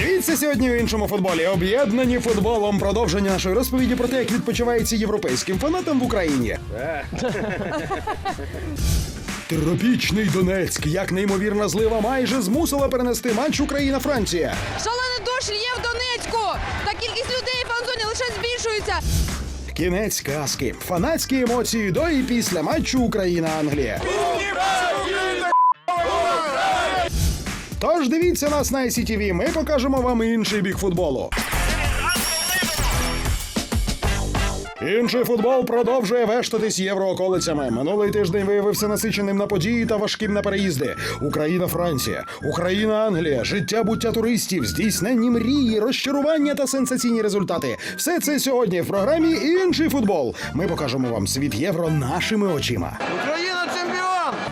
Дивіться сьогодні у іншому футболі. Об'єднані футболом. Продовження нашої розповіді про те, як відпочивається європейським фанатам в Україні. Тропічний Донецьк, як неймовірна злива, майже змусила перенести матч Україна-Франція. Шалений дощ є в Донецьку. Та кількість людей в фан-зоні лише збільшується. Кінець казки, фанатські емоції до і після матчу Україна-Англія. Тож дивіться нас на ICTV, Ми покажемо вам інший бік футболу. Інший футбол продовжує вештатись єврооколицями. Минулий тиждень виявився насиченим на події та важким на переїзди. Україна-Франція, Україна-Англія, життя буття туристів, здійсненні мрії, розчарування та сенсаційні результати. Все це сьогодні в програмі Інший футбол. Ми покажемо вам світ євро нашими очима. Україна!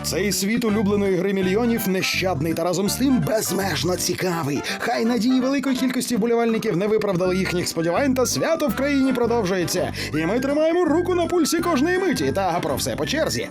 Цей світ улюбленої гри мільйонів нещадний та разом з тим безмежно цікавий. Хай надії великої кількості вболівальників не виправдали їхніх сподівань, та свято в країні продовжується. І ми тримаємо руку на пульсі кожної миті. Та про все по черзі.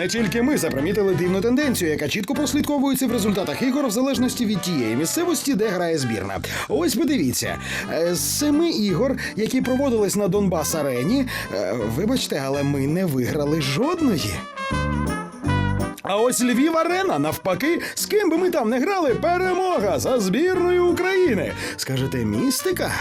Не тільки ми запримітили дивну тенденцію, яка чітко прослідковується в результатах ігор в залежності від тієї місцевості, де грає збірна. Ось подивіться, е, з семи ігор, які проводились на Донбас арені, е, вибачте, але ми не виграли жодної. А ось Львів Арена, навпаки, з ким би ми там не грали, перемога за збірною України. Скажете, містика?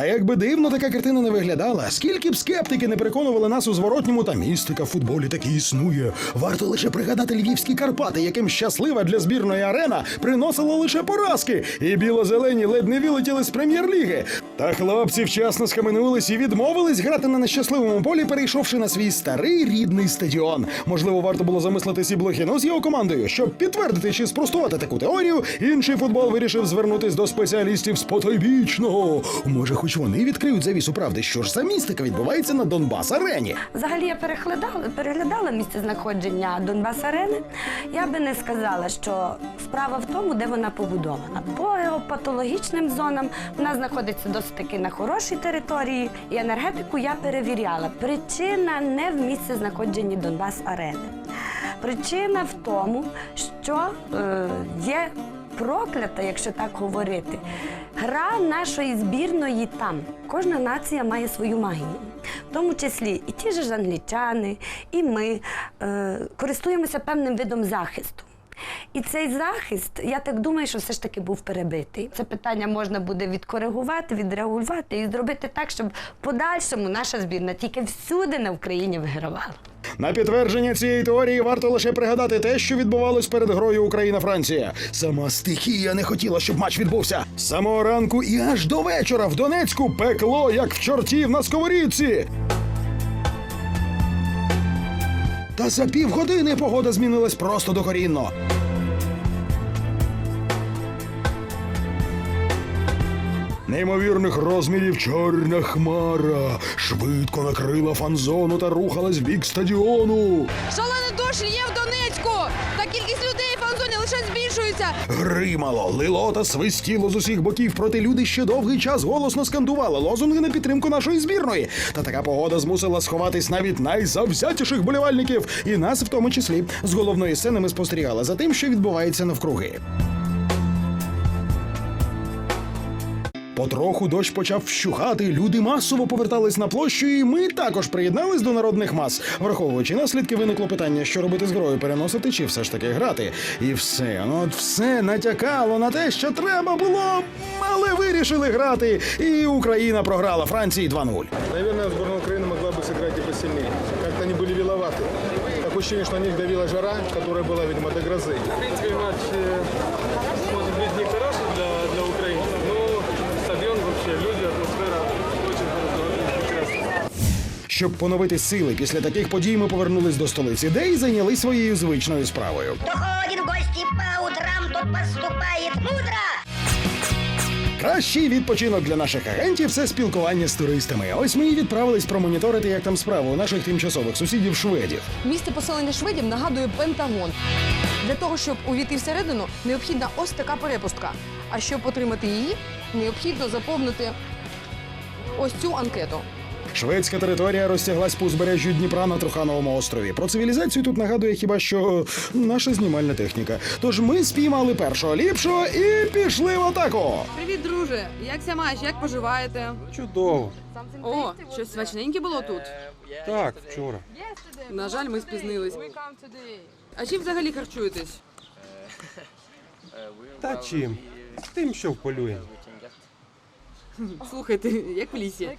Та як би дивно така картина не виглядала, скільки б скептики не переконували нас у зворотньому та містика в футболі таки існує. Варто лише пригадати львівські Карпати, яким щаслива для збірної арена приносила лише поразки, і біло-зелені ледь не вилетіли з прем'єр-ліги. Та хлопці вчасно схаменулись і відмовились грати на нещасливому полі, перейшовши на свій старий рідний стадіон. Можливо, варто було замислитись і Блохіну з його командою, щоб підтвердити чи спростувати таку теорію. Інший футбол вирішив звернутись до спеціалістів з потойбічного. Може, хоч вони відкриють завісу правди, що ж за містика відбувається на Донбас арені. Взагалі я переглядала, переглядала місце знаходження Донбас Арени. Я би не сказала, що справа в тому, де вона побудована. По геопатологічним зонам вона знаходиться досить таки на хорошій території. І енергетику я перевіряла. Причина не в місці знаходженні Донбас Арени. Причина в тому, що е, є проклята, якщо так говорити. Гра нашої збірної там. Кожна нація має свою магію. В тому числі і ті ж англічани, і ми е, користуємося певним видом захисту. І цей захист, я так думаю, що все ж таки був перебитий. Це питання можна буде відкоригувати, відрегулювати і зробити так, щоб в подальшому наша збірна тільки всюди на Україні вигравала. На підтвердження цієї теорії варто лише пригадати те, що відбувалось перед грою Україна-Франція. Сама стихія не хотіла, щоб матч відбувся. З самого ранку і аж до вечора в Донецьку пекло, як в чортів на сковорідці. Та за півгодини погода змінилась просто докорінно. Неймовірних розмірів чорна хмара швидко накрила фан-зону та рухалась в бік стадіону. Шалений дощ є в Донецьку. Та кількість людей в фан-зоні збільшується. Гримало, лило та свистіло з усіх боків, проте люди ще довгий час голосно скандували лозунги на підтримку нашої збірної. Та така погода змусила сховатись навіть найзавзятіших болівальників, і нас в тому числі. З головної сцени ми спостерігали за тим, що відбувається навкруги. Потроху дощ почав вщухати, люди масово повертались на площу, і ми також приєднались до народних мас. Враховуючи наслідки, виникло питання, що робити з грою, переносити чи все ж таки грати. І все, ну от все натякало на те, що треба було, але вирішили грати. І Україна програла Франції 2-0. Наверное, сборная Украины могла бы сыграть и посильнее. Как-то они были виловаты. Такое ощущение, что на них давила жара, которая была, видимо, до грозы. В принципе, матч э, может быть не хороший Щоб поновити сили після таких подій, ми повернулись до столиці, де й зайняли своєю звичною справою. Кто ходит в гости по утрам, тот поступает мудро. Кращий відпочинок для наших агентів це спілкування з туристами. Ось ми і відправились промоніторити, як там справи у наших тимчасових сусідів шведів. Місце поселення шведів нагадує Пентагон. Для того, щоб увійти всередину, необхідна ось така перепустка. А щоб отримати її, необхідно заповнити ось цю анкету. Шведська територія розтяглась по узбережжю Дніпра на Трухановому острові. Про цивілізацію тут нагадує хіба що е, наша знімальна техніка. Тож ми спіймали першого ліпшого і пішли в атаку. Привіт, друже! Як ся маєш? Як поживаєте? Чудово. О, щось смачненьке було тут. Так, вчора. На жаль, ми спізнились. А чим взагалі харчуєтесь? Та чим? Тим, що вполюємо. Слухайте, як в лісі.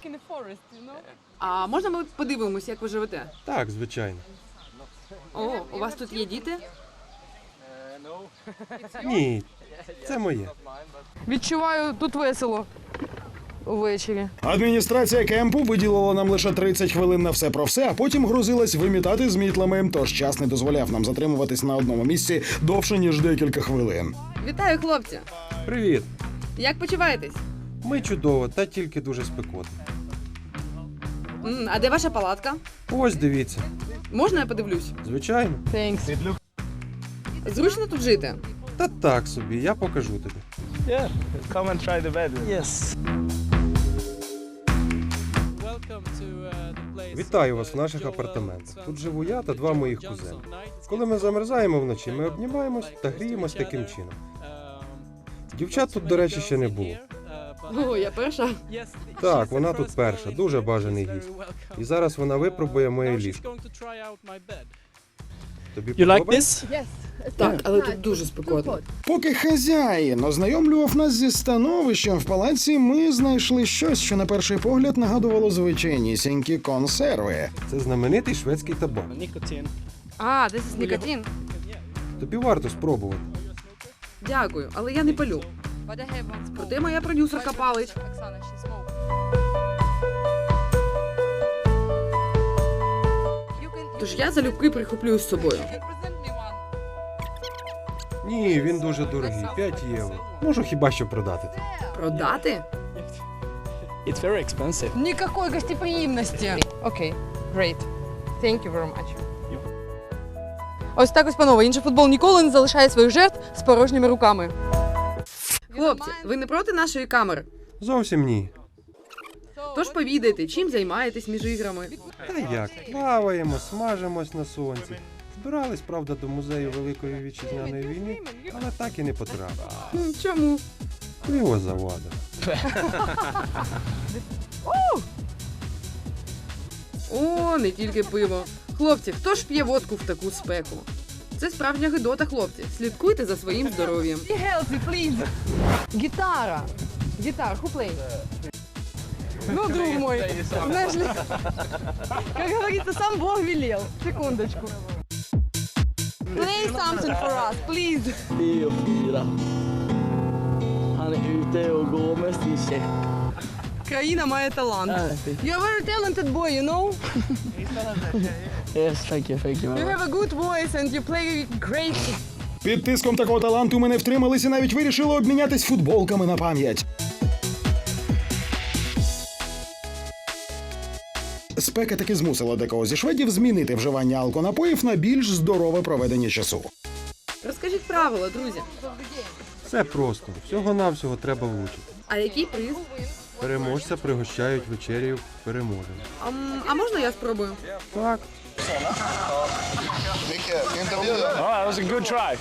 А можна ми подивимося, як ви живете? Так, звичайно. О, у вас тут є діти? Ні, це моє. Відчуваю тут весело увечері. Адміністрація кемпу виділила нам лише 30 хвилин на все про все, а потім грузилась вимітати з мітлами. Тож час не дозволяв нам затримуватись на одному місці довше ніж декілька хвилин. Вітаю, хлопці! Привіт. Як почуваєтесь? Ми чудово, та тільки дуже спекотно. М, а де ваша палатка? Ось дивіться. Можна я подивлюсь? Звичайно. Thanks. Зручно тут жити? Та так собі, я покажу тобі. Yeah, come and try the bed. Yes. Вітаю вас в наших апартаментах. Тут живу я та два моїх кузени. Коли ми замерзаємо вночі, ми обнімаємось та гріємось таким чином. Дівчат тут, до речі, ще не було. О, я перша. Так, вона тут перша, дуже бажаний гість. І зараз вона випробує моє ліжко. Тобі You like подобається? this? Так, але тут дуже спекотно. Поки хазяїн ознайомлював нас зі становищем в палаці, ми знайшли щось, що на перший погляд нагадувало звичайнісінькі консерви. Це знаменитий шведський табак. Nicotine. А, this is нікотин. Тобі варто спробувати. Дякую, але я не палю. Проте моя продюсерка палить. Тож я залюбки прихоплюю з собою. Ні, він дуже дорогий, 5 євро. Можу хіба що продати. Продати? It's very expensive. Никакой гостеприємності. Окей, great. Thank you very much. Ось так ось, панове, інший футбол ніколи не залишає своїх жертв з порожніми руками. Хлопці, ви не проти нашої камери? Зовсім ні. Тож повідайте, чим займаєтесь між іграми. Та як, плаваємо, смажимось на сонці. Збирались, правда, до музею Великої вітчизняної війни, але так і не потрапили. Чому? Пиво завадив. О, не тільки пиво. Хлопці, хто ж п'є водку в таку спеку? Це справжня гидота, хлопці. Слідкуйте за своїм здоров'ям. Healthy, please. Гітара. Гітар, who play? Ну, друг мой, знаешь ли, как говорится, сам Бог велел. Секундочку. Play something for us, please. Tre och fyra. Han är ute och går med sin check. Країна має талант. You're a very talented boy, you know? Yes, thank you, thank you. You have a good voice and you play great. Під тиском такого таланту ми не втрималися, навіть вирішили обмінятись футболками на пам'ять. Спека таки змусила декого зі шведів змінити вживання алконапоїв на більш здорове проведення часу. Розкажіть правила, друзі. Все просто. Всього-навсього треба влучити. А який приз? Переможця пригощають вечерю переможення. А, м, а можна я спробую? Так, Oh, that was a good try.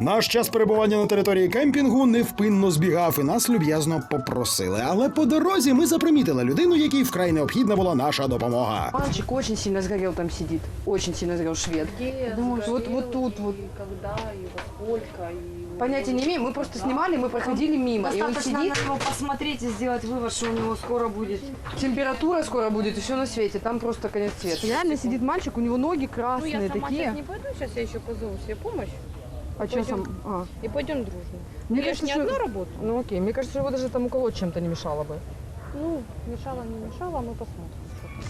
Наш час перебування на території кемпінгу невпинно збігав і нас люб'язно попросили. Але по дорозі ми запримітили людину, якій вкрай необхідна була наша допомога. Мальчик очень сильно сгорел там сидит. Очень сильно сгорел швед. Думаю, вот, вот тут вот. когда и во сколько, и... Понятия не имеем. Мы просто снимали, мы проходили мимо. И он Достаточно сидит, на него посмотреть и сделать вывод, что у него скоро будет. температура скоро будет, и все на свете. Там просто конец света. Реально сидит мальчик, у него ноги Ну, красные я сама такие. сейчас не пойду, сейчас я еще позову себе помощь, А что сам? А. и пойдем дружно. Мне я ж кажется, не что- одна работаю. Ну окей, мне кажется, его даже там уколоть чем-то не мешало бы. Ну, мешала, не мешала, мы посмотрим.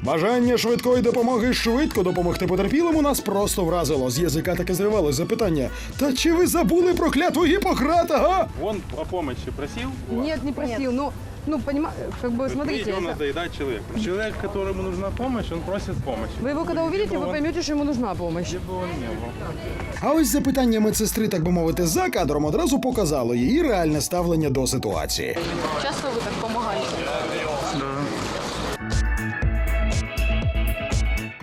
Бажання швидкої допомоги швидко допомогти потерпілому нас просто вразило. З язика таки зривалось запитання. Та чи ви забули про клятву Гіппократа, га? Он о помощи просил? Нет, не просил. Ну, Ну, понимаете, как бы, смотрите, это- надоедать человеку. Человек, которому нужна помощь, он просит помощи. вы его когда увидите, вы поймете, что ему нужна помощь. Где бы он не был. А ось запитання медсестри, так би мовити, за кадром одразу показало її реальне ставлення до ситуації. Часто вы так помогаете?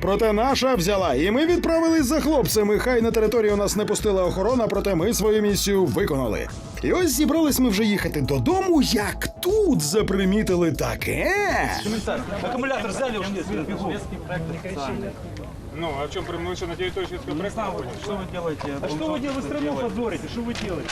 Проте наша взяла, і ми відправились за хлопцями. Хай на територію нас не пустила охорона, проте ми свою місію виконали. І ось зібрались ми вже їхати додому, як тут запримітили таке. Акумулятор взяли, ушли. Ну, а в чем мы что, на территории шведского проекта Что вы делаете? А что вы делаете? Вы страну позорите. Что вы делаете?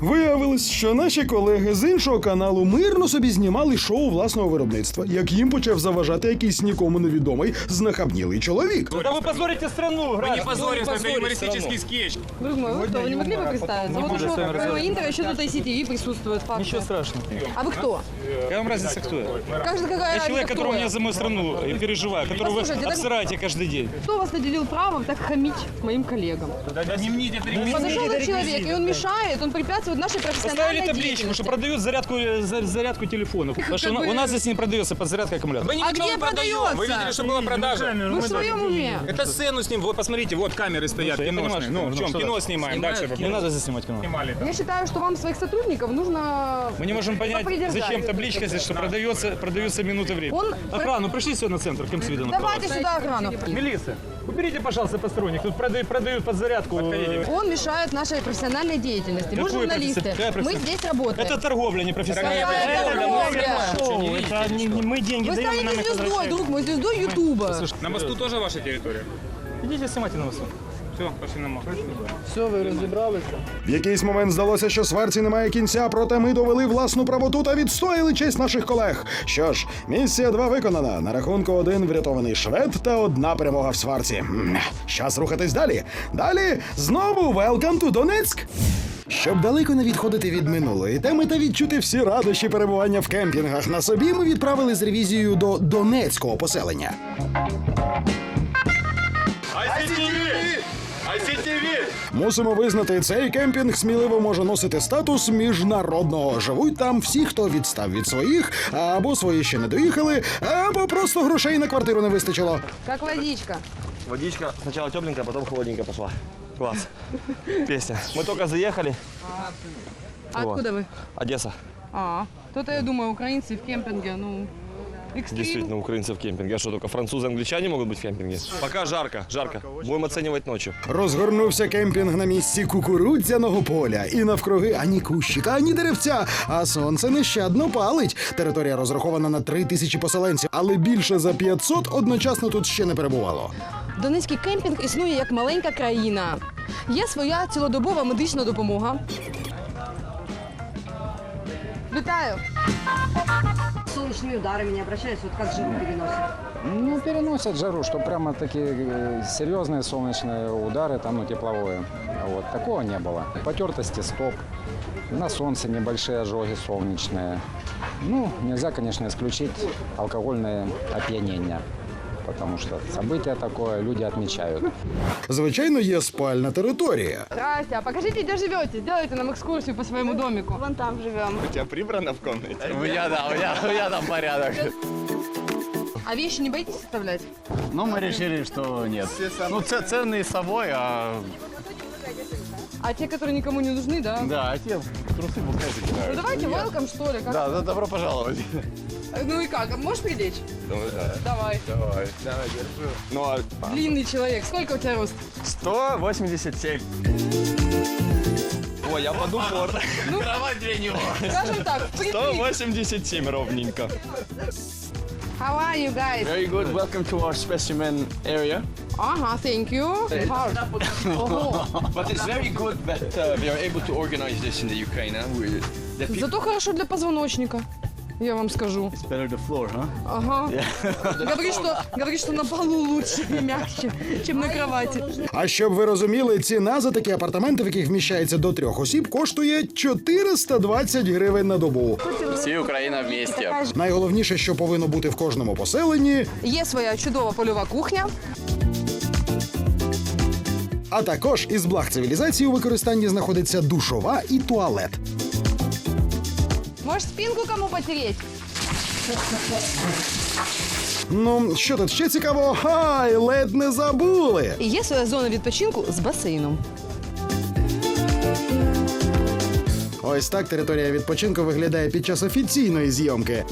Виявилось, що наші колеги з іншого каналу мирно собі знімали шоу власного виробництва, як їм почав заважати якийсь нікому невідомий знахабнілий чоловік. Да вы позорите страну, Мы не позорим, это юмористический скетч. Друг мой, вы кто? Вы не могли бы представиться? Вот уж помимо Интера еще тут ICTV присутствует. факты. Ничего страшного. А вы кто? Я вам разница кто я? Как же какая Я человек, разница, который кто меня я? за мою страну и переживаю, которого вы Послушайте, так- обсираете каждый день. Кто вас наделил правом так хамить моим коллегам? Да не мне это Подошел этот человек, и он мешает, он препятствует нашей Поставили профессиональной табличку, деятельности. что продают зарядку, э, за- зарядку телефонов. Потому что у бы- нас здесь не продается подзарядка аккумулятора. А где продается? что была продажа? Вы в своем уме? Это сцену с ним, вот посмотрите, вот камеры стоят, Я понимаю, киношные. что- Ну, в чем что кино снимаем, дальше Не надо здесь снимать кино. снимали. Я считаю, что вам своих сотрудников нужно... Мы не можем понять, попридержать. зачем табличка здесь, что продается, продаются минуты времени. Он- Охрану, пришли сюда на центр, кем свидано. Давайте сюда охрану. Милиция, уберите, пожалуйста, посторонних. Тут продают, продают подзарядку. Он мешает нашей профессиональной деятельности. Мы Какой журналисты, професси- какая мы професси- здесь работаем. Это торговля, не профессиональная. Какая торговля? Это не, не мы деньги Вы даем, и нам станете их звездой, возвращают. друг мой, звездой Ютуба. На мосту тоже ваша территория? Идите снимайте на мосту. Все, пошли мост. Все, вы разобрались? В якийсь момент здалося, що сварці немає кінця, проте ми довели власну правоту та відстояли честь наших колег. Що ж, місія 2 виконана. На рахунку один врятований швед та одна перемога в сварці. Час рухатись далі. Далі знову welcome to Донецьк. Щоб далеко не відходити від минулої теми та відчути всі радощі перебування в кемпінгах на собі, ми відправили з ревізією до донецького поселення. Мусимо визнати, цей кемпінг сміливо може носити статус міжнародного. Живуть там всі, хто відстав від своїх, або свої ще не доїхали, або просто грошей на квартиру не вистачило. Как водичка. Водичка сначала тепленькая, потом холодненькая пошла. Класс. Песня. Мы только заехали. А Вот. откуда вы? Одесса. А, то-то я думаю, украинцы в кемпинге, ну, экстрим. Действительно, украинцы в кемпинге. А что, только французы, англичане могут быть в кемпинге? Пока жарко, жарко. Будем оценивать ночью. Розгорнувся кемпінг на місці кукурудзяного поля, і навкруги ані кущика, ані деревця. А сонце нещадно палить. Територія розрахована на три тисячі поселенців, але більше за 500 одночасно тут ще не перебувало. Донецький кемпінг існує як маленька країна. Є своя цілодобова медична допомога. Вітаю! Солнечные удары меня обращаются, вот как живу переносят. Ну, переносят жару, что прямо такие э, серьезные солнечные удары, там, ну, тепловое. Вот, такого не было. Потертости стоп, на солнце небольшие ожоги солнечные. Ну, нельзя, конечно, исключить алкогольное опьянение, Потому что событие такое люди отмечают. Звичайно, є спальна територія. Здрасте, а покажите, где живете. Сделайте нам экскурсию по своему домику. Вон там живем. У тебя прибрано в комнате? У меня, да, у меня, у меня там порядок. А вещи не боитесь оставлять? Ну, мы решили, что нет. Ну, це, ценные с собой, а, А те, которые никому не нужны, да? да, а те трусы букеты Ну давайте welcome, что ли? Как? Да, да, добро пожаловать. Ну и как? А Можешь прилечь? Думаю, да. Давай. Давай, давай, держу. Ну, а Длинный человек. Сколько у тебя рост? 187. Ой, я под упор. Кровать для него. Скажем так, впритык. 187 ровненько. How are you guys? Very good. Welcome to our specimen area. Ага, thank you. Hard. But it's very good that uh, we are able to organize this in the Ukraine. Huh? We, the people Зато хорошо для позвоночника. Я вам скажу. it's better the floor, huh? Ага. Говорит, что, говорит, что на полу лучше и мягче, чем на кровати. А щоб ви розуміли, ціна за такі апартаменти, в яких вміщається до трьох осіб, коштує 420 гривень на добу. Всі Україна вместе. Найголовніше, що повинно бути в кожному поселенні, Є своя чудова польова кухня. а також із благ цивілізації у використанні знаходиться душова і туалет. Можешь спинку кому потереть? Ну, що тут ще цікаво? Хай, ледь не забули. І є своя зона відпочинку з басейном. Ось так територія відпочинку виглядає під час офіційної зйомки.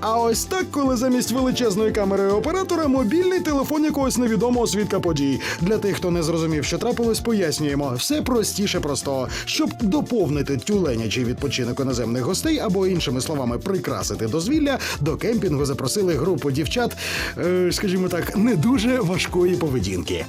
А ось так, коли замість величезної камери оператора мобільний телефон якогось невідомого свідка подій. Для тих, хто не зрозумів, що трапилось, пояснюємо. Все простіше простого. Щоб доповнити тюленячий відпочинок іноземних гостей, або іншими словами, прикрасити дозвілля, до кемпінгу запросили групу дівчат, е, скажімо так, не дуже важкої поведінки.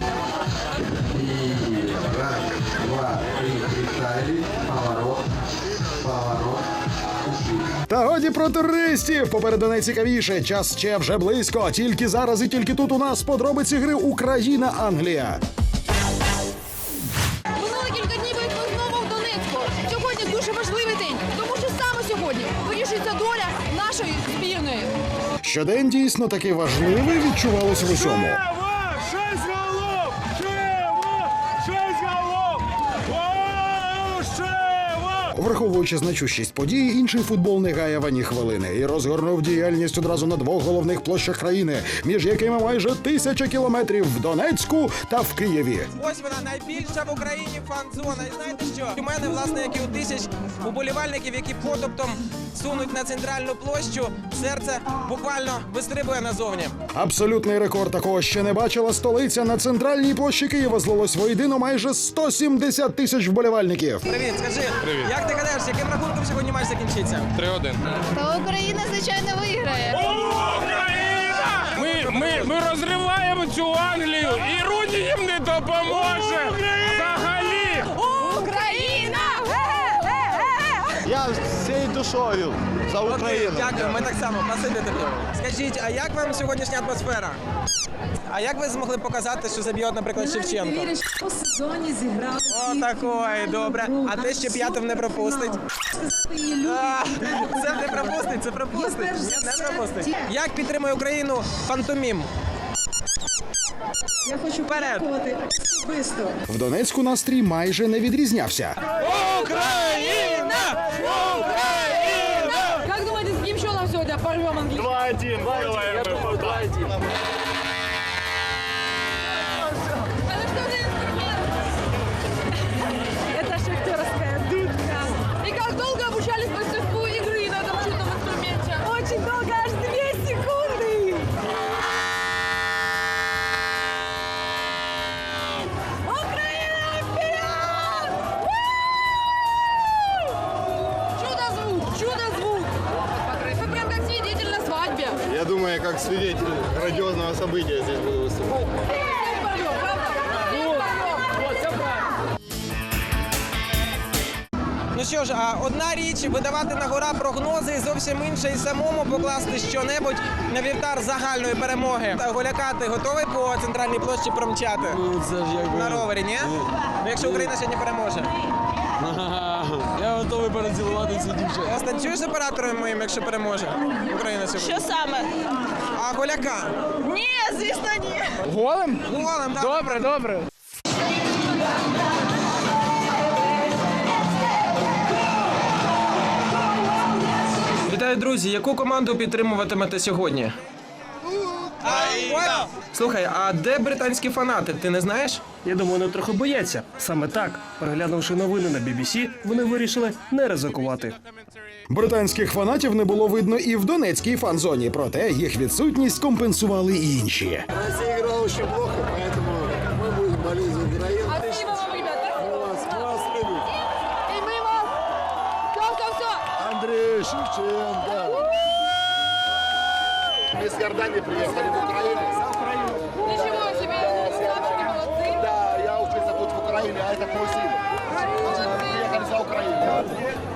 Та годі про туристів. Попереду найцікавіше. Час ще вже близько. Тільки зараз і тільки тут у нас подробиці гри Україна-Англія. Минуло кілька днів, ми знову в Донецьку. Сьогодні дуже важливий день, тому що саме сьогодні вирішується доля нашої збірної. Щодень дійсно таки важливий відчувалось в усьому. Враховуючи значущість подій, інший футбол не гаяв ані хвилини і розгорнув діяльність одразу на двох головних площах країни, між якими майже тисяча кілометрів в Донецьку та в Києві. Ось вона найбільша в Україні фан-зона. І знаєте що? У мене, власне, як і у тисяч уболівальників, які потоптом сунуть на центральну площу, серце буквально вистрибує назовні. Абсолютний рекорд такого ще не бачила столиця. На центральній площі Києва злилось воєдино майже 170 тисяч вболівальників. Привіт, скажи, як ти гадаєш, яким рахунком сьогодні матч закінчиться? 3-1. Та Україна, звичайно, виграє. Ми, ми, ми розриваємо цю Англію і Руді їм не допоможе. Взагалі. Україна! Я всією душою за Україну. Дякую, ми так само. Спасибі тобі. Скажіть, а як вам сьогоднішня атмосфера? А як ви змогли показати, що заб'є, наприклад, Шевченко? У сезоні зіграв. О, такої, добре. А те, що п'ятим не пропустить. А, Це не пропустить, це пропустить. Ні, не пропустить. Як підтримує Україну фантомім? Я хочу Вперед. подякувати особисто. В Донецьку настрій майже не відрізнявся. Україна! Свидетель грандиозного события здесь буду выступать. Ну що ж, а одна річ видавати на гора прогнози, і зовсім інша і самому покласти щонебудь на вівтар загальної перемоги. Та Голяка, ти готовий по центральній площі промчати? Це ж якби... На ровері, ні? Ну, Якщо Україна сьогодні переможе. Я готовий перецілувати цю дівчину. Станцюєш з оператором моїм, якщо переможе Україна сьогодні? Що саме? А Голяка? Ні, звісно, ні. Голим? Голем, так. Добре, добре. Вітаю, друзі. Яку команду підтримуватимете сьогодні? Слухай, а де британські фанати? Ти не знаєш? Я думаю, вони трохи бояться. Саме так, переглянувши новини на BBC, вони вирішили не ризикувати. Британських фанатів не було видно і в Донецькій фан-зоні, проте їх відсутність компенсували і інші. Плохо, за. Спасибо вам, Мы с Иордании приехали в Украину. Ничего себе. Славчики, молодцы. Да, я учился тут в Украине, а это мой сын. Мы приехали за Украину.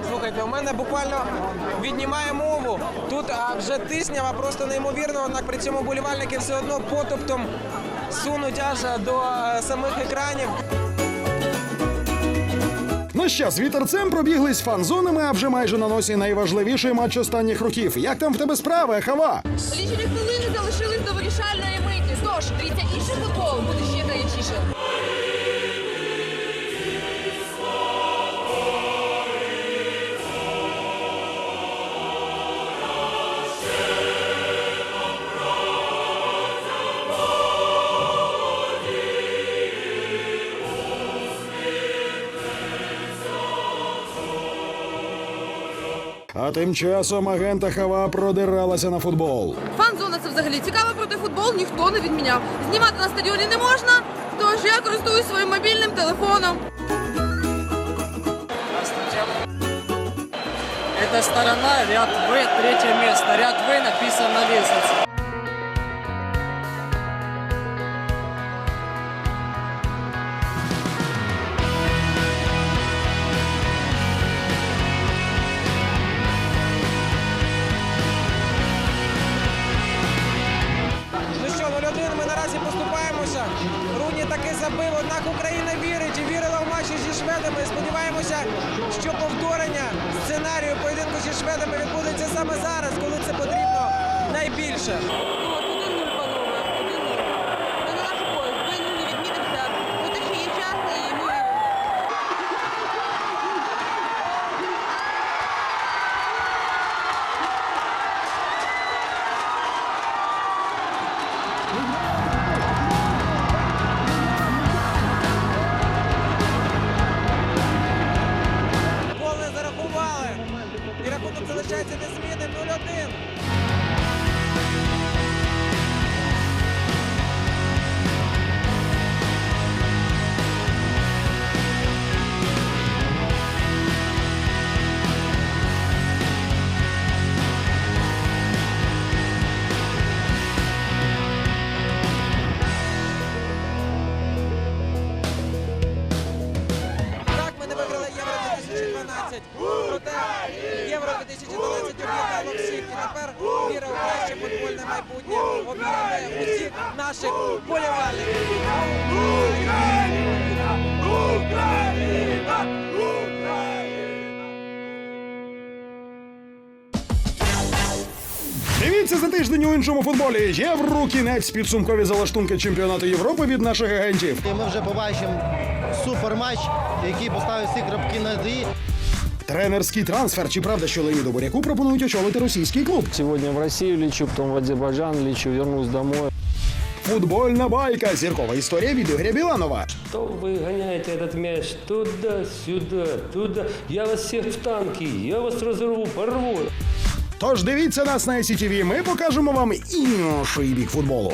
Слухайте, у мене буквально віднімає мову. Тут а, вже тиснява просто неймовірно, однак при цьому болівальники все одно потоптом сунуть аж до е, самих екранів. Ну час вітерцем пробіглись фан-зонами, а вже майже на носі найважливіший матч останніх років. Як там в тебе справи, хава? Лічені хвилини тим часом агента Хава продиралася на футбол. Фан-зона це взагалі цікаво, проте футбол ніхто не відміняв. Знімати на стадіоні не можна, тож я користуюсь своїм мобільним телефоном. Это сторона, ряд В, третье место. Ряд В написан на лестнице. Іншому футболі. Євро кінець підсумкові залаштунки чемпіонату Європи від наших агентів. І ми вже побачимо суперматч, який поставить всі крапки над «і». Тренерський трансфер. Чи правда, що Леоніду Буряку пропонують очолити російський клуб? Сегодня в Россию лечу, потом в Азербайджан лечу, вернусь домой. Футбольна байка. Зіркова історія від Ігоря Біланова. То вы гоняете этот мяч туда-сюда, туда. Я вас всех в танки, я вас разорву, порву. Тож дивіться нас на SCTV, Ми покажемо вам інший бік футболу.